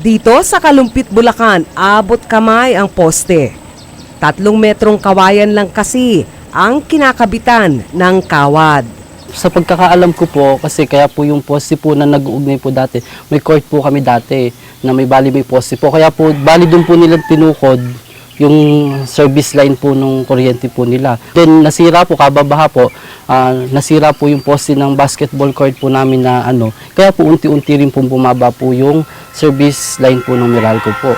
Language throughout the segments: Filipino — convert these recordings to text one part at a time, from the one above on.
Dito sa Kalumpit, Bulacan, abot kamay ang poste. Tatlong metrong kawayan lang kasi ang kinakabitan ng kawad. Sa pagkakaalam ko po, kasi kaya po yung poste po na nag-uugnay po dati, may court po kami dati na may bali may poste po. Kaya po, bali doon po nila tinukod yung service line po nung kuryente po nila. Then nasira po, kababaha po, ah, nasira po yung poste ng basketball court po namin na ano. Kaya po unti-unti rin po bumaba po yung service line po ng Meralco po.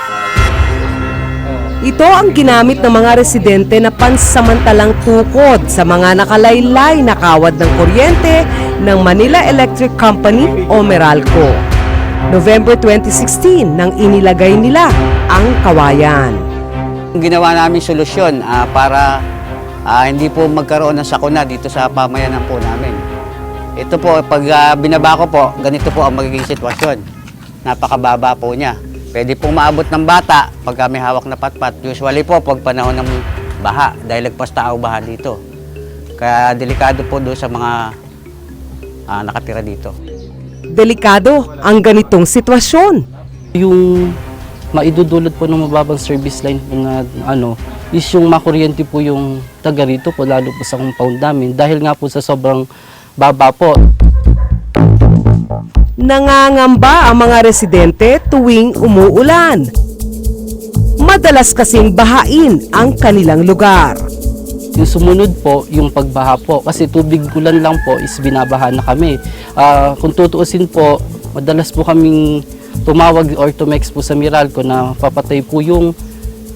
Ito ang ginamit ng mga residente na pansamantalang tukod sa mga nakalaylay na kawad ng kuryente ng Manila Electric Company o Meralco. November 2016 nang inilagay nila ang kawayan. Ang ginawa namin solusyon ah, para ah, hindi po magkaroon ng sakuna dito sa pamayanan po namin. Ito po, pag ah, binaba ko po, ganito po ang magiging sitwasyon. Napakababa po niya. Pwede pong maabot ng bata pag may hawak na patpat. Usually po, pag panahon ng baha, dahil lagpas tao baha dito. Kaya delikado po doon sa mga ah, nakatira dito. Delikado ang ganitong sitwasyon. Yung maidudulot po ng mababang service line po na ano, is yung makuryente po yung taga rito po, lalo po sa compound namin. Dahil nga po sa sobrang baba po. Nangangamba ang mga residente tuwing umuulan. Madalas kasing bahain ang kanilang lugar. Yung sumunod po, yung pagbaha po. Kasi tubig ulan lang po is binabaha na kami. Ah, kung tutuusin po, madalas po kaming tumawag or tumext po sa Miralco na papatay po yung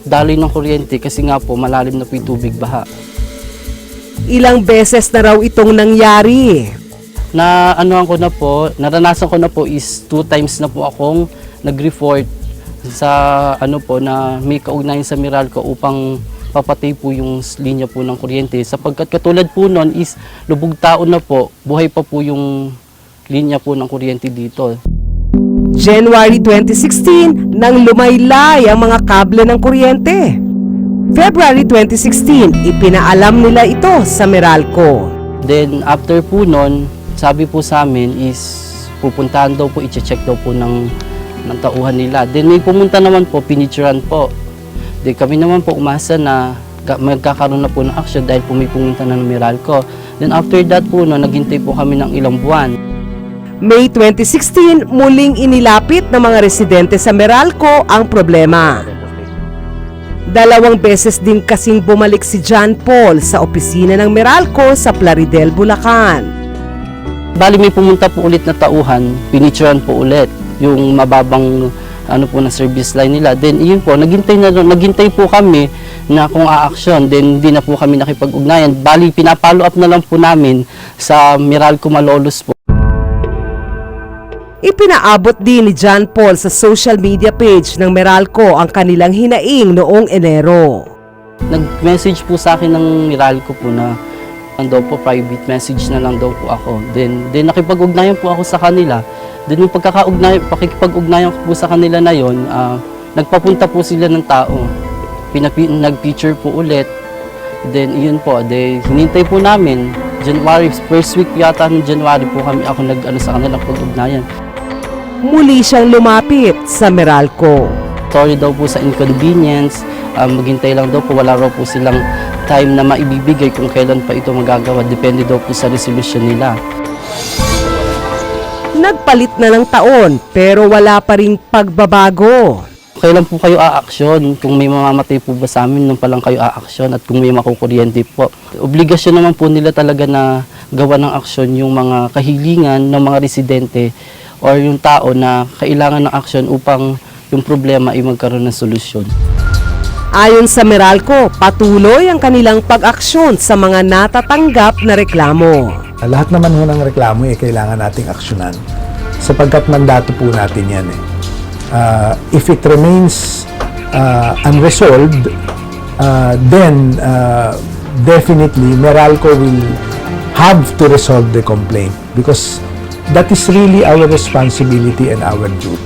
daloy ng kuryente kasi nga po malalim na po yung tubig baha. Ilang beses na raw itong nangyari. na ano ko na po, naranasan ko na po is two times na po akong nag-report sa ano po na may kaugnayan sa Meralco upang papatay po yung linya po ng kuryente. Sapagkat katulad po nun is lubog taon na po, buhay pa po yung linya po ng kuryente dito. January 2016 nang lumaylay ang mga kable ng kuryente. February 2016, ipinaalam nila ito sa Meralco. Then after po nun, sabi po sa amin is pupuntahan daw po, i-check daw po ng, ng tauhan nila. Then may pumunta naman po, pinituran po. Then kami naman po umasa na magkakaroon na po ng action dahil po may pumunta na ng Meralco. Then after that po, no, naghintay po kami ng ilang buwan. May 2016, muling inilapit ng mga residente sa Meralco ang problema. Dalawang beses din kasing bumalik si John Paul sa opisina ng Meralco sa Plaridel, Bulacan. Bali may pumunta po ulit na tauhan, pinituran po ulit yung mababang ano po na service line nila. Then yun po, naghintay na naghintay po kami na kung a-action, then hindi na po kami nakipag-ugnayan. Bali pinapalo up na lang po namin sa Meralco Malolos po. Ipinaabot din ni John Paul sa social media page ng Meralco ang kanilang hinaing noong Enero. Nag-message po sa akin ng Meralco po na ang daw po private message na lang daw po ako. Then then nakipag-ugnayan po ako sa kanila. Then yung pagkaka-ugnayan, pakikipag-ugnayan ko po sa kanila na yon, ah, nagpapunta po sila ng tao. Pinapi, nag-picture po ulit. Then yun po, de hinintay po namin January, first week yata ng January po kami ako nag ano sa kanila pag-ugnayan. Muli siyang lumapit sa Meralco. sorry daw po sa inconvenience, um, maghintay lang daw po, wala raw po silang time na maibibigay kung kailan pa ito magagawa. Depende daw po sa resolution nila. Nagpalit na ng taon pero wala pa ring pagbabago. Kailan po kayo a-action? Kung may mamamatay po ba sa amin, nung pa lang kayo a-action at kung may makukuryente po. Obligasyon naman po nila talaga na gawa ng aksyon yung mga kahilingan ng mga residente or yung tao na kailangan ng aksyon upang yung problema ay magkaroon ng solusyon. Ayon sa Meralco, patuloy ang kanilang pag-aksyon sa mga natatanggap na reklamo. Lahat naman ho ng reklamo eh, kailangan nating aksyonan sapagkat mandato po natin yan eh. Ah, if it remains ah, unresolved, ah, then ah, definitely Meralco will have to resolve the complaint because that is really our responsibility and our duty.